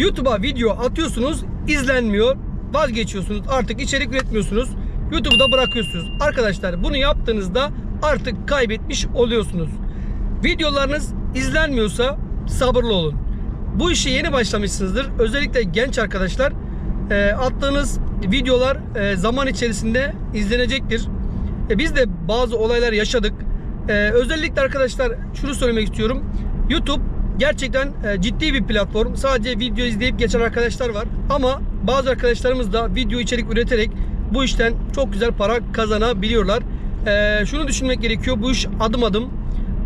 YouTube'a video atıyorsunuz, izlenmiyor, vazgeçiyorsunuz. Artık içerik üretmiyorsunuz. YouTube'da bırakıyorsunuz. Arkadaşlar bunu yaptığınızda artık kaybetmiş oluyorsunuz. Videolarınız izlenmiyorsa sabırlı olun. Bu işe yeni başlamışsınızdır. Özellikle genç arkadaşlar e, attığınız videolar e, zaman içerisinde izlenecektir. E, biz de bazı olaylar yaşadık. E, özellikle arkadaşlar şunu söylemek istiyorum. YouTube gerçekten e, ciddi bir platform. Sadece video izleyip geçen arkadaşlar var. Ama bazı arkadaşlarımız da video içerik üreterek bu işten çok güzel para kazanabiliyorlar. E, şunu düşünmek gerekiyor. Bu iş adım adım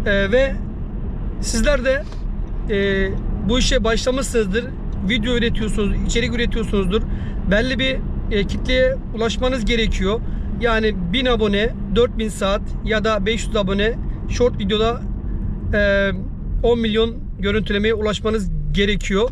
e, ve sizler de e, bu işe başlamışsınızdır. Video üretiyorsunuz, içerik üretiyorsunuzdur. Belli bir e, kitleye ulaşmanız gerekiyor. Yani 1000 abone, 4000 saat ya da 500 abone short videoda e, 10 milyon görüntülemeye ulaşmanız gerekiyor.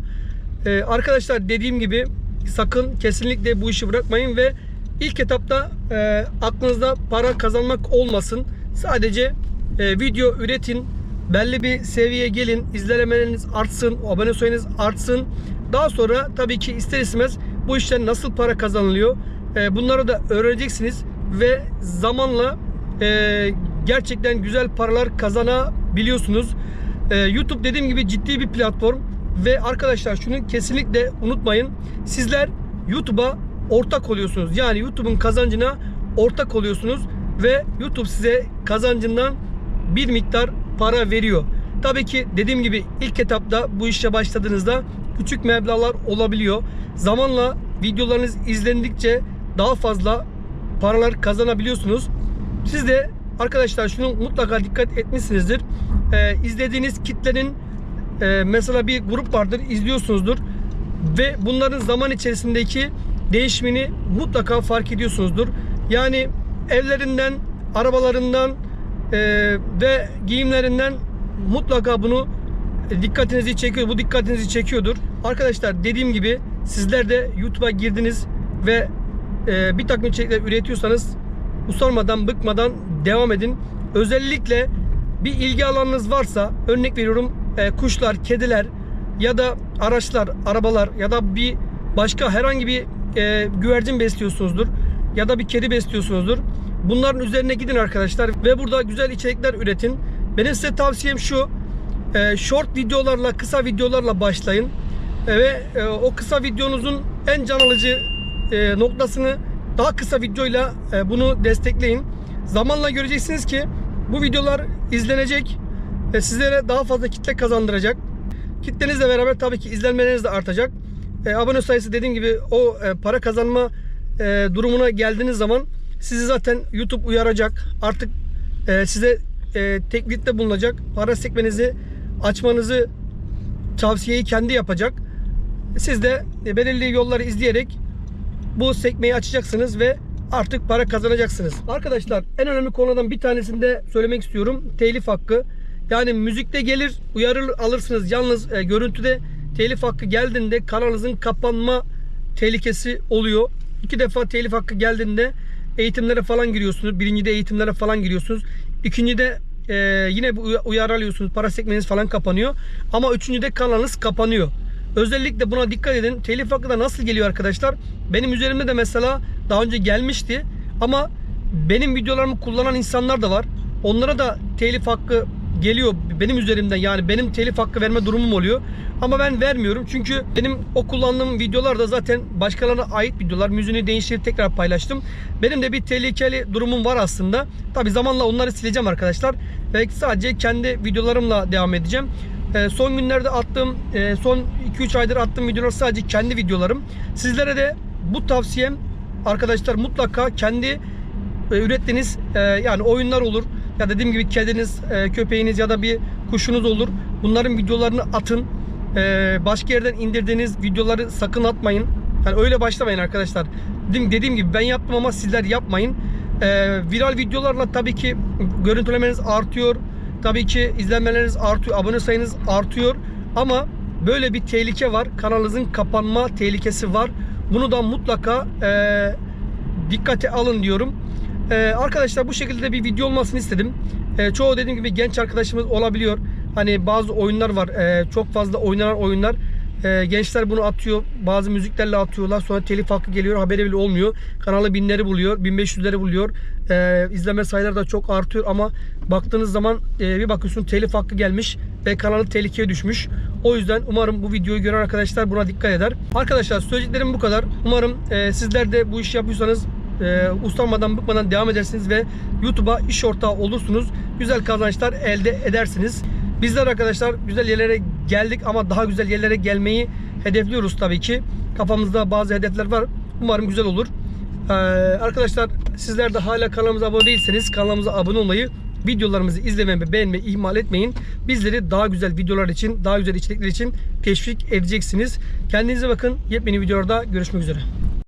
E, arkadaşlar dediğim gibi sakın kesinlikle bu işi bırakmayın ve ilk etapta e, aklınızda para kazanmak olmasın. Sadece e, video üretin, belli bir seviyeye gelin, izlemeleriniz artsın, abone sayınız artsın. Daha sonra tabii ki ister istemez bu işten nasıl para kazanılıyor e, bunları da öğreneceksiniz ve zamanla e, gerçekten güzel paralar kazanabiliyorsunuz. E, YouTube dediğim gibi ciddi bir platform ve arkadaşlar şunu kesinlikle unutmayın. Sizler YouTube'a ortak oluyorsunuz. Yani YouTube'un kazancına ortak oluyorsunuz ve YouTube size kazancından bir miktar para veriyor. Tabii ki dediğim gibi ilk etapta bu işe başladığınızda küçük meblağlar olabiliyor. Zamanla videolarınız izlendikçe daha fazla paralar kazanabiliyorsunuz. Siz de arkadaşlar şunu mutlaka dikkat etmişsinizdir. Ee, izlediğiniz kitlenin e, mesela bir grup vardır izliyorsunuzdur ve bunların zaman içerisindeki değişimini mutlaka fark ediyorsunuzdur. Yani evlerinden, arabalarından e, ve giyimlerinden mutlaka bunu dikkatinizi çekiyor. Bu dikkatinizi çekiyordur. Arkadaşlar dediğim gibi sizler de YouTube'a girdiniz ve e, bir takım içerikler üretiyorsanız usanmadan, bıkmadan devam edin. Özellikle bir ilgi alanınız varsa örnek veriyorum e, kuşlar, kediler ya da araçlar, arabalar ya da bir başka herhangi bir e, güvercin besliyorsunuzdur ya da bir kedi besliyorsunuzdur. Bunların üzerine gidin arkadaşlar ve burada güzel içerikler üretin. Benim size tavsiyem şu. e, short videolarla, kısa videolarla başlayın. E, ve e, o kısa videonuzun en can alıcı e, noktasını daha kısa videoyla e, bunu destekleyin. Zamanla göreceksiniz ki bu videolar izlenecek ve sizlere daha fazla kitle kazandıracak. Kitlenizle beraber tabii ki izlenmeleriniz de artacak. E, abone sayısı dediğim gibi o e, para kazanma e, durumuna geldiğiniz zaman sizi zaten YouTube uyaracak. Artık e, size e, teklitte bulunacak. Para sekmenizi açmanızı tavsiyeyi kendi yapacak. Siz de belirli yolları izleyerek bu sekmeyi açacaksınız ve artık para kazanacaksınız. Arkadaşlar en önemli konudan bir tanesini de söylemek istiyorum. Telif hakkı. Yani müzikte gelir uyarır alırsınız. Yalnız e, görüntüde telif hakkı geldiğinde kanalınızın kapanma tehlikesi oluyor. İki defa telif hakkı geldiğinde eğitimlere falan giriyorsunuz. Birincide eğitimlere falan giriyorsunuz. İkincide e, yine bu uyarı alıyorsunuz. Para sekmeniz falan kapanıyor. Ama üçüncüde kanalınız kapanıyor. Özellikle buna dikkat edin. Telif hakkı da nasıl geliyor arkadaşlar? Benim üzerimde de mesela daha önce gelmişti. Ama benim videolarımı kullanan insanlar da var. Onlara da telif hakkı geliyor benim üzerimden yani benim telif hakkı verme durumum oluyor. Ama ben vermiyorum çünkü benim o kullandığım videolar da zaten başkalarına ait videolar. Müziğini değiştirip tekrar paylaştım. Benim de bir tehlikeli durumum var aslında. Tabi zamanla onları sileceğim arkadaşlar. Ve sadece kendi videolarımla devam edeceğim. Ee, son günlerde attığım, e, son 2-3 aydır attığım videolar sadece kendi videolarım. Sizlere de bu tavsiyem arkadaşlar mutlaka kendi e, ürettiğiniz e, yani oyunlar olur ya dediğim gibi kediniz, köpeğiniz ya da bir kuşunuz olur. Bunların videolarını atın. Başka yerden indirdiğiniz videoları sakın atmayın. Yani öyle başlamayın arkadaşlar. Dediğim, gibi ben yaptım ama sizler yapmayın. Viral videolarla tabii ki görüntülemeniz artıyor. Tabii ki izlenmeleriniz artıyor, abone sayınız artıyor. Ama böyle bir tehlike var. Kanalınızın kapanma tehlikesi var. Bunu da mutlaka e, dikkate alın diyorum. Ee, arkadaşlar bu şekilde bir video olmasını istedim. Ee, çoğu dediğim gibi genç arkadaşımız olabiliyor. Hani bazı oyunlar var. Ee, çok fazla oynanan oyunlar. Ee, gençler bunu atıyor. Bazı müziklerle atıyorlar. Sonra telif hakkı geliyor. Haberi bile olmuyor. Kanalı binleri buluyor. 1500'leri buluyor. Ee, izleme sayıları da çok artıyor ama baktığınız zaman e, bir bakıyorsun telif hakkı gelmiş ve kanalı tehlikeye düşmüş. O yüzden umarım bu videoyu gören arkadaşlar buna dikkat eder. Arkadaşlar söyleyeceklerim bu kadar. Umarım e, sizler de bu işi yapıyorsanız e, ustanmadan bıkmadan devam edersiniz ve YouTube'a iş ortağı olursunuz. Güzel kazançlar elde edersiniz. Bizler arkadaşlar güzel yerlere geldik ama daha güzel yerlere gelmeyi hedefliyoruz tabii ki. Kafamızda bazı hedefler var. Umarım güzel olur. Ee, arkadaşlar sizler de hala kanalımıza abone değilseniz kanalımıza abone olmayı, videolarımızı izlemeyi ve beğenmeyi ihmal etmeyin. Bizleri daha güzel videolar için, daha güzel içerikler için teşvik edeceksiniz. Kendinize bakın. Yepyeni videolarda görüşmek üzere.